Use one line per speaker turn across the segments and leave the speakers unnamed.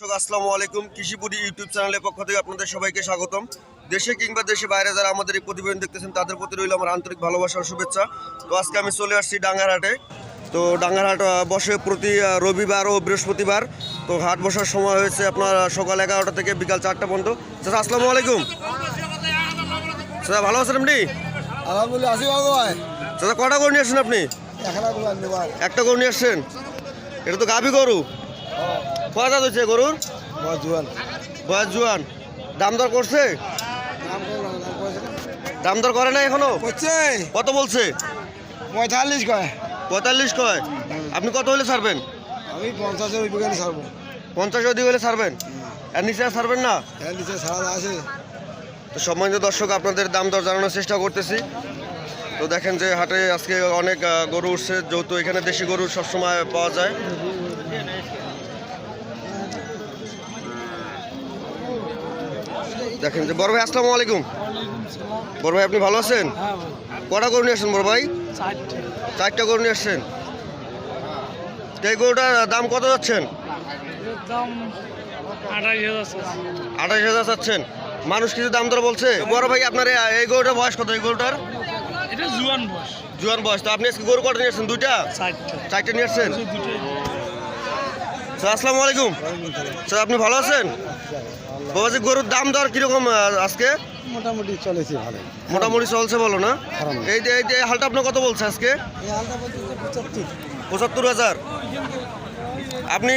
দর্শক আসসালামু আলাইকুম। কৃষিপুরি ইউটিউব চ্যানেলের পক্ষ থেকে আপনাদের সবাইকে স্বাগতম। দেশে কিংবা দেশে বাইরে যারা আমাদের এই প্রতিবেদন দেখতেছেন তাদের প্রতি রইল আমার আন্তরিক ভালোবাসা ও শুভেচ্ছা। তো আজকে আমি চলে আসছি ডাঙ্গারহাটে। তো ডাঙ্গারহাট বসে প্রতি রবিবার ও বৃহস্পতিবার। তো হাট বসার সময় হয়েছে আপনার সকাল এগারোটা থেকে বিকাল চারটা পর্যন্ত। চাচা আসসালামু আলাইকুম। চাচা ভালো আছেন আপনি?
আলহামদুলিল্লাহ আসি বাবু ভাই।
চাচা কটা গরু নিয়ে আসছেন আপনি? একটা গরু নিয়ে আসছেন? এটা তো গাভী গরু। কয় দাঁত হচ্ছে গরুর? বয়স জুয়ান। দাম দর করছে? দাম দর করে না এখনও?
করছে
কত বলছে?
পঁয়তাল্লিশ কয়।
পঁয়তাল্লিশ কয়। আপনি কত হলে ছাড়বেন?
আমি পঞ্চাশের ওই বিজ্ঞানী ছাড়বো।
পঞ্চাশ অধিক হলে ছাড়বেন? আর নিচে আর ছাড়বেন না?
এর নিচে ছাড়া আছে।
তো সম্মানিত দর্শক আপনাদের দাম দর জানানোর চেষ্টা করতেছি। তো দেখেন যে হাটে আজকে অনেক গরু উঠছে যেহেতু এখানে দেশি গরু সবসময় পাওয়া যায়। দেখেন যে বড় ভাই আসসালামু আলাইকুম। বড় ভাই আপনি ভালো আছেন? কটা গরু নিয়ে আসছেন বড় ভাই? চারটা। গরু নিয়ে আসছেন। এই গরুটার দাম কত যাচ্ছেন? আঠাশ হাজার চাচ্ছেন মানুষ কিছু দাম দর বলছে? বড় ভাই আপনার এই- গরুটার বয়স কত এই গরুটার?
জুয়ান বস
জুয়ান বয়স। তো আপনি গরু কটা নিয়ে আসছেন? দুইটা?
চারটা।
নিয়ে আসছেন? স্যার আসসালামু আলাইকুম। স্যার আপনি ভালো আছেন? বাবাজি গরুর দাম দর কীরকম আজকে?
মোটামুটি চলেছে ভালো
মোটামুটি চলছে বলো না। এই যে এই যে হালটা আপনার কত বলছে আজকে?
পঁচাত্তর।
হাজার। আপনি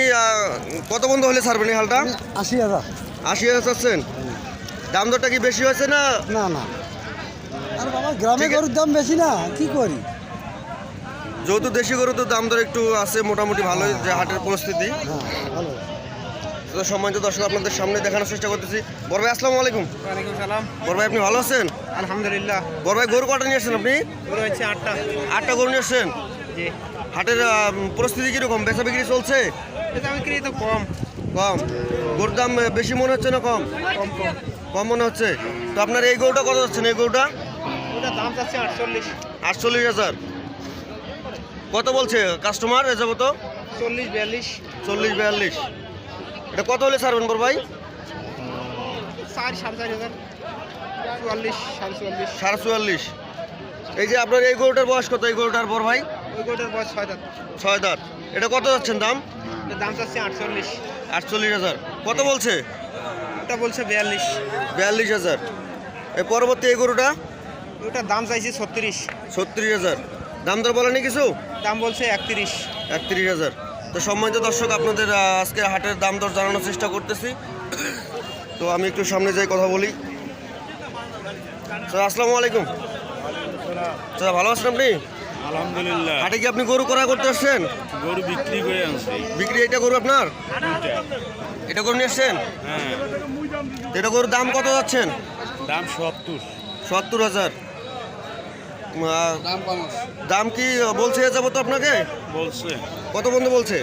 কত বন্ধ হলে ছাড়বেন এই হালটা?
আশি হাজার।
আশি হাজার চাচ্ছেন দাম দরটা কি বেশি হয়েছে না?
না না। আর বাবা গ্রামে গরুর দাম বেশি না কি করি?
যেহেতু দেশি গরু তো দাম দর একটু আছে মোটামুটি ভালোই যে হাটের পরিস্থিতি।
হ্যাঁ ভালো।
তো সম্মানিত দর্শক আপনাদের সামনে দেখানোর চেষ্টা করতেছি। বড় ভাই আসসালামু আলাইকুম।
ওয়ালাইকুম সালাম।
বড় ভাই আপনি ভালো আছেন?
আলহামদুলিল্লাহ।
বড় ভাই গরু কটা নিয়েছেন আপনি?
হচ্ছে আটটা।
আটটা গরু নিয়ে আসছেন?
জি।
হাটের পরিস্থিতি কীরকম? বেচা বিক্রি চলছে?
তো কম।
কম। গরুর দাম বেশি মনে হচ্ছে না কম?
কম কম।
কম মনে হচ্ছে। তো আপনার এই গরুটা কত যাচ্ছেন? এই গরুটা?
ওটা দাম চাচ্ছে আটচল্লিশ।
আটচল্লিশ হাজার। কত বলছে কাস্টমার এ যাব তো?
চল্লিশ বিয়াল্লিশ।
চল্লিশ বিয়াল্লিশ। এটা কত হলে ছাড়বেন বড় ভাই?
চার সাড়ে চার হাজার। চুয়াল্লিশ সাড়ে চুয়াল্লিশ।
সাড়ে চুয়াল্লিশ। এই যে আপনার এই গরুটার বয়স কত এই গরুটার বড় ভাই?
ওই গোটার বয়স ছয় দাঁত।
ছয় দাঁত। এটা কত যাচ্ছেন দাম?
দাম চাচ্ছে আটচল্লিশ।
আটচল্লিশ হাজার। কত বলছে?
ওটা বলছে বিয়াল্লিশ।
বিয়াল্লিশ হাজার। এই পরবর্তী এই গরুটা?
ওটার দাম চাইছি ছত্রিশ।
ছত্রিশ হাজার। দাম দর বলেনি কিছু?
দাম বলছে একত্রিশ।
একত্রিশ হাজার। তো সম্মানিত দর্শক আপনাদের আজকে হাটের দাম দর জানানোর চেষ্টা করতেছি। তো আমি একটু সামনে যাই কথা বলি। স্যার আসসালামু আলাইকুম। স্যার ভালো আছেন আপনি?
আলহামদুলিল্লাহ।
হাটে কি আপনি গরু করা করতে আসছেন?
গরু বিক্রি করে আনছি।
বিক্রি এটা গরু আপনার? এটা গরু নিয়ে আসছেন?
হ্যাঁ।
এটা গরুর দাম কত যাচ্ছেন?
দাম সত্তর।
সত্তর হাজার। দাম কি বলছে যাব তো আপনাকে?
বলছে।
কত বন্ধু বলছে?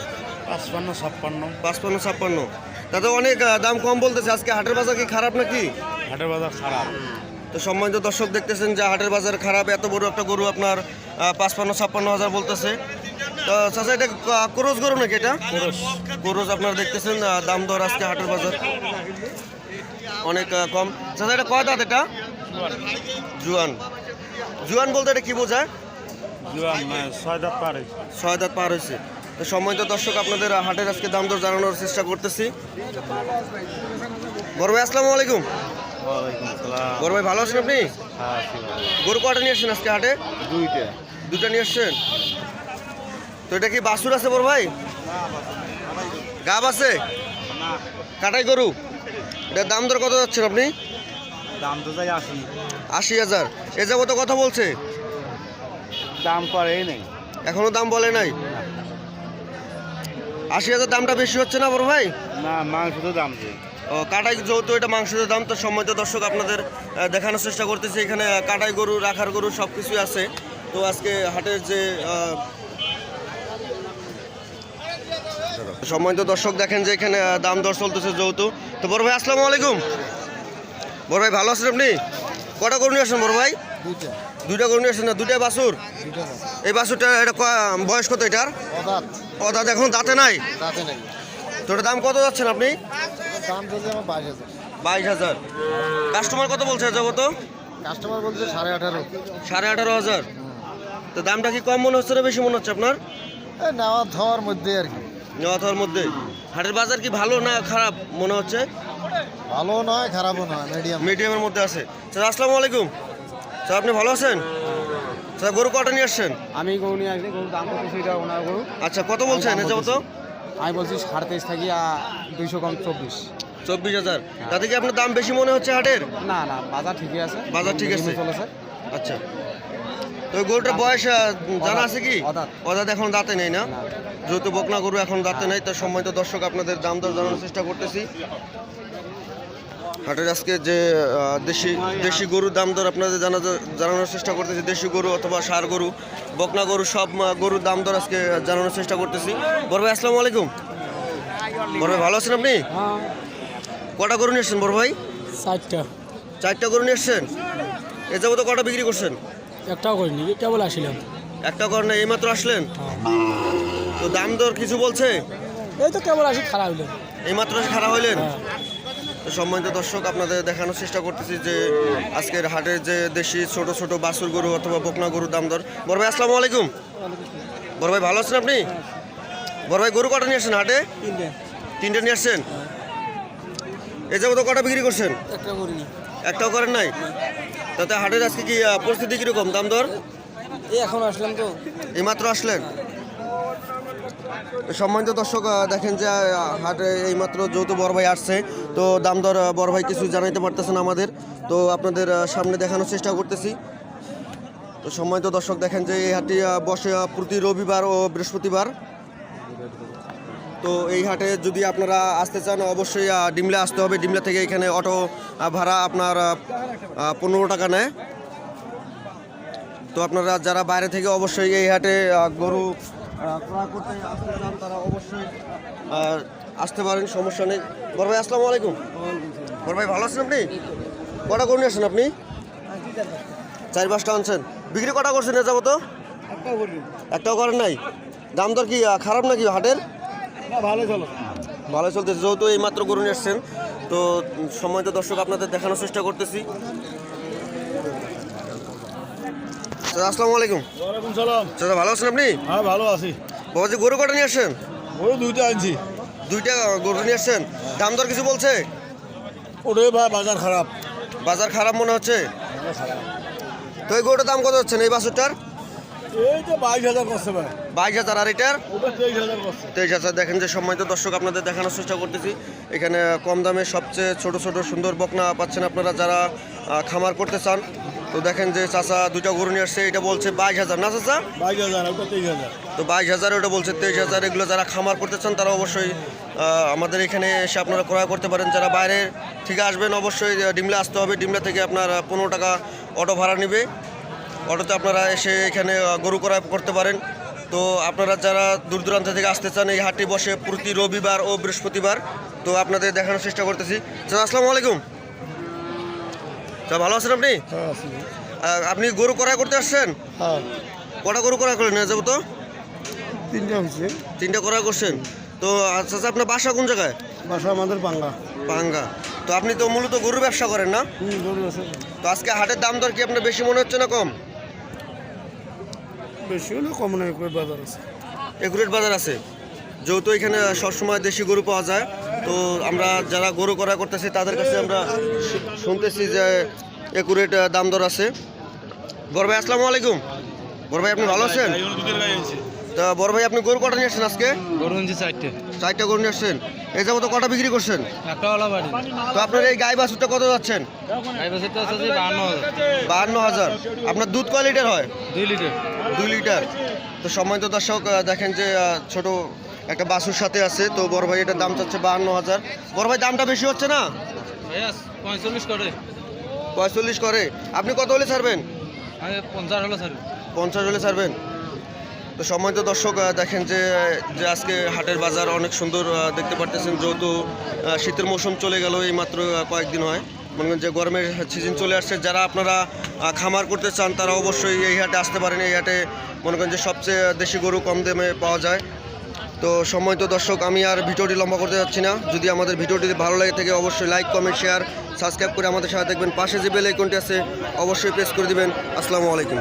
পাঁচপান্ন ছাপ্পান্ন।
পাঁচপান্ন ছাপ্পান্ন। তাতে অনেক দাম কম বলতেছে। আজকে হাটের বাজার কি খারাপ নাকি?
হাটের বাজার খারাপ।
তো সম্মানিত দর্শক দেখতেছেন যে হাটের বাজার খারাপ। এত বড় একটা গরু আপনার পাঁচপান্ন ছাপ্পান্ন হাজার বলতেছে। তো চাচা এটা ক্রোজ গরু নাকি এটা? ক্রোজ। আপনারা দেখতেছেন দাম দর আজকে হাটের বাজার। অনেক কম। চাচা এটা কয় দাঁত এটা? জুয়ান। জুয়ান বলতে এটা কি বোঝায়?
জুয়ান মানে ছয় দাঁত পার হয়েছে।
ছয় দাঁত পার হয়েছে। তো সম্মানিত দর্শক আপনাদের হাটের আজকে দাম দর জানানোর চেষ্টা করতেছি। বড় ভাই আসসালামু আলাইকুম। বড় ভাই ভালো আছেন আপনি? গরু কটা নিয়ে আসছেন আজকে হাটে?
দুইটা।
দুটা নিয়ে আসছেন? তো এটা কি বাসুর আছে বড় ভাই? গাব আছে? কাটাই গরু। এটার দাম দর কত যাচ্ছেন আপনি?
দাম তো যাই আসি
আশি হাজার। এ যাব কথা বলছে?
দাম করেই নেই।
এখনও দাম বলে নাই? আশি হাজার দামটা বেশি হচ্ছে না বড় ভাই?
না মাংস তো দাম
ও, কাটাই যেহেতু এটা মাংসের দাম তো সম্মানিত দর্শক আপনাদের দেখানোর চেষ্টা করতেছি। এখানে কাটাই গরু রাখার গরু সব কিছুই আছে। তো আজকে হাটের যে সম্মানিত দর্শক দেখেন যে এখানে দাম দর চলতেছে যেহেতু। তো বড় ভাই আসসালামু আলাইকুম। বড় ভাই ভালো আছেন আপনি? কটা গরু নিয়ে আসেন বড় ভাই?
দুইটা।
গরু নিয়ে আসেন না দুইটা
বাসুর
এই বাসুরটা এটা বয়স কত এটার?
অদাত।
এখন দাঁতে নাই?
দাঁতে
তো দাম কত যাচ্ছেন আপনি?
বাইশ হাজার।
কাস্টমার কত বলছে যাব
কাস্টমার বলছে সাড়ে আঠারো।
সাড়ে আঠারো হাজার। তো দামটা কি কম মনে হচ্ছে না বেশি মনে হচ্ছে আপনার?
নেওয়া খাওয়ার মধ্যে আর কি।
নেওয়া থাকার মধ্যে হাটের বাজার কি ভালো না খারাপ মনে হচ্ছে?
ভালো নয় খারাপও নয় মিডিয়াম
মিডিয়ামের মধ্যে আছে। স্যার আসসালামু আলাইকুম। স্যার আপনি ভালো আছেন? স্যার গরু কটা নিয়ে আসছেন?
আমি গরু নিয়ে আসছি গরুর দাম কত সেটা ওনার গরু।
আচ্ছা কত বলছেন এ যাব তো
আমি বলছি সাড়ে তেইশ থাকি দুইশো কম চব্বিশ।
চব্বিশ হাজার। তাতে কি আপনার দাম বেশি মনে হচ্ছে হাটের?
না না বাজার ঠিকই আছে।
বাজার ঠিক আছে।
চলেছে।
আচ্ছা। তো গরুটার বয়স জানা আছে কি?
অদাঁত।
এখন দাঁতে নেই না?
না।
যেহেতু বকনা গরু এখন দাঁতে নেই তো সম্মানিত দর্শক আপনাদের দাম দর জানানোর চেষ্টা করতেছি। হাটের আজকে যে দেশি দেশি গরুর দাম দর আপনাদের জানা জানানোর চেষ্টা করতেছি দেশি গরু অথবা সার গরু বকনা গরু সব গরুর দাম দর আজকে জানানোর চেষ্টা করতেছি। বড় ভাই আসসালামু আলাইকুম। বড় ভাই ভালো আছেন আপনি? কটা গরু নিয়ে এসছেন বড় ভাই?
ষাটটা
চারটা গরু নিয়ে এসছেন এ যাব তো কটা বিক্রি করছেন?
একটাও করিনি কেবল আসিলাম।
একটা কর না এইমাত্র আসলেন? তো দাম দর কিছু বলছে?
এই তো কেবল আসি খারাপ হইল
এইমাত্র এসে খারাপ হইলেন? তো সম্মানিত দর্শক আপনাদের দেখানোর চেষ্টা করতেছি যে আজকের হাটের যে দেশি ছোট ছোট বাছুর গরু অথবা বকনা গরুর দাম দর। বড় ভাই আসসালামু আলাইকুম। বড় ভাই ভালো আছেন আপনি? বড় ভাই গরু কটা নিয়ে আসছেন হাটে?
তিনটে।
নিয়ে আসছেন? এ যাব তো কটা বিক্রি করছেন? একটাও করেন নাই? তাতে হাটের আজকে কি পরিস্থিতি কীরকম? দাম দর?
এই এখন আসলাম তো।
এইমাত্র আসলেন? সম্মানিত দর্শক দেখেন যে হাটে এইমাত্র যেহেতু বড় ভাই আসছে। তো দাম দর বড় ভাই কিছু জানাইতে পারতেছেন আমাদের। তো আপনাদের সামনে দেখানোর চেষ্টা করতেছি। তো সম্মানিত দর্শক, দেখেন যে, এই হাটটি বসে প্রতি রবিবার ও বৃহস্পতিবার। তো এই হাটে যদি আপনারা আসতে চান, অবশ্যই ডিমলা আসতে হবে। ডিমলা থেকে এখানে অটো ভাড়া আপনার পনেরো টাকা নেয়। তো আপনারা যারা বাইরে থেকে অবশ্যই এই হাটে গরু ক্রয় করতে আসতে চান তারা অবশ্যই আসতে পারেন সমস্যা নেই। বড় ভাই আসসালামু আলাইকুম। বড় ভাই ভালো আছেন আপনি? কটা গরু নিয়ে আসছেন আপনি? চার পাঁচটা আনছেন। বিক্রি কটা করছেন এ যাব তো একটাও করেন নাই। দাম দর কি খারাপ নাকি হাটের?
ভালো চলো।
ভালো চলতেছে যেহেতু এই মাত্র গরু নিয়ে এসছেন তো সময় তো দর্শক আপনাদের দেখানোর চেষ্টা করতেছি। চাচা, আসসালামু আলাইকুম।
ওয়ালাইকুম সালাম।
চাচা ভালো আছেন আপনি?
হ্যাঁ ভালো আছি।
বাবাজি গরু কটা নিয়ে
দুইটা আনছি।
দুইটা গরু নিয়ে আসছেন। দাম দর কিছু বলছে?
ওটাই ভাই বাজার খারাপ।
বাজার খারাপ মনে হচ্ছে? তো এই গরুটার দাম কত হচ্ছে এই বাছুরটার?
বাইশ হাজার
আর এটার?
তেইশ হাজার করছে।
তেইশ হাজার দেখেন যে সম্মানিত দর্শক আপনাদের দেখানোর চেষ্টা করতেছি। এখানে কম দামে সবচেয়ে ছোট ছোট সুন্দর বকনা পাচ্ছেন আপনারা যারা খামার করতে চান। তো দেখেন যে চাচা দুইটা গরু নিয়ে আসছে এটা বলছে বাইশ হাজার। না চাচা?
বাইশ হাজার ওটা তেইশ হাজার।
তো বাইশ হাজার ওটা বলছে তেইশ হাজার। এগুলো যারা খামার করতে চান তারা অবশ্যই আমাদের এখানে এসে আপনারা ক্রয় করতে পারেন। যারা বাইরে থেকে আসবেন অবশ্যই ডিমলা আসতে হবে। ডিমলা থেকে আপনার পনেরো টাকা অটো ভাড়া নেবে। অটোতে আপনারা এসে এখানে গরু ক্রয় করতে পারেন। তো আপনারা যারা দূর দূরান্ত থেকে আসতে চান এই হাটটি বসে প্রতি রবিবার ও বৃহস্পতিবার। তো আপনাদের দেখানোর চেষ্টা করতেছি। আসসালামু আলাইকুম। তা ভালো আছেন আপনি?
হ্যাঁ আছি।
আপনি গরু ক্রয় করতে আসছেন?
হ্যাঁ।
কটা গরু করে নিয়ে যাব তো?
তিনটে হচ্ছে
তিনটা করা করছেন। তো আচ্ছা আচ্ছা, আপনার বাসা কোন জায়গায়?
বাসা আমাদের বাংলা
পাঙ্গা। তো আপনি তো মূলত গরু ব্যবসা করেন না? তো আজকে হাটের দাম দর কি আপনার বেশি মনে হচ্ছে না কম?
বেশি হলে কম নয় করে বাজার আছে।
একুরেট বাজার আছে। যেহেতু এখানে সবসময় দেশি গরু পাওয়া যায়। তো আমরা যারা গরু করা করতেছি তাদের কাছে আমরা শুনতেছি যে একুরেট দাম দর আছে। বড় ভাই আসসালামু আলাইকুম। বড় ভাই আপনি ভালো আছেন? তা বড় ভাই আপনি গরু কটা নিয়ে আসছেন আজকে?
গরু চারটে।
চারটা গরু নিয়ে আসছেন। এই যাব তো কটা বিক্রি করছেন? তো আপনার এই গাই বাছুরটা কত যাচ্ছেন?
বাহান্ন হাজার।
আপনার দুধ কয় লিটার হয়?
দুই লিটার।
দুই লিটার। তো সম্মানিত দর্শক দেখেন যে ছোট একটা বাসুর সাথে আছে তো বড় ভাই এটার দাম চাচ্ছে বাহান্ন হাজার। বড় ভাই দামটা বেশি হচ্ছে না?
পঁয়তাল্লিশ করে।
পঁয়তাল্লিশ করে। আপনি কত হলে ছাড়বেন?
পঞ্চাশ হলো স্যার
পঞ্চাশ হলে ছাড়বেন? তো সম্মানিত দর্শক দেখেন যে যে আজকে হাটের বাজার অনেক সুন্দর দেখতে পারতেছেন যেহেতু শীতের মৌসুম চলে গেল এই মাত্র কয়েকদিন হয়। মনে করেন যে গরমের সিজন চলে আসছে যারা আপনারা খামার করতে চান তারা অবশ্যই এই হাটে আসতে পারেন। এই হাটে মনে করেন যে সবচেয়ে দেশি গরু কম দামে পাওয়া যায়। তো সময় তো দর্শক, আমি আর ভিডিওটি লম্বা করতে যাচ্ছি না। যদি আমাদের ভিডিওটি ভালো লাগে থাকে, অবশ্যই লাইক কমেন্ট শেয়ার সাবস্ক্রাইব করে আমাদের সাথে দেখবেন পাশে যে বেল আইকনটি আছে, অবশ্যই প্রেস করে দিবেন। আসসালামু আলাইকুম।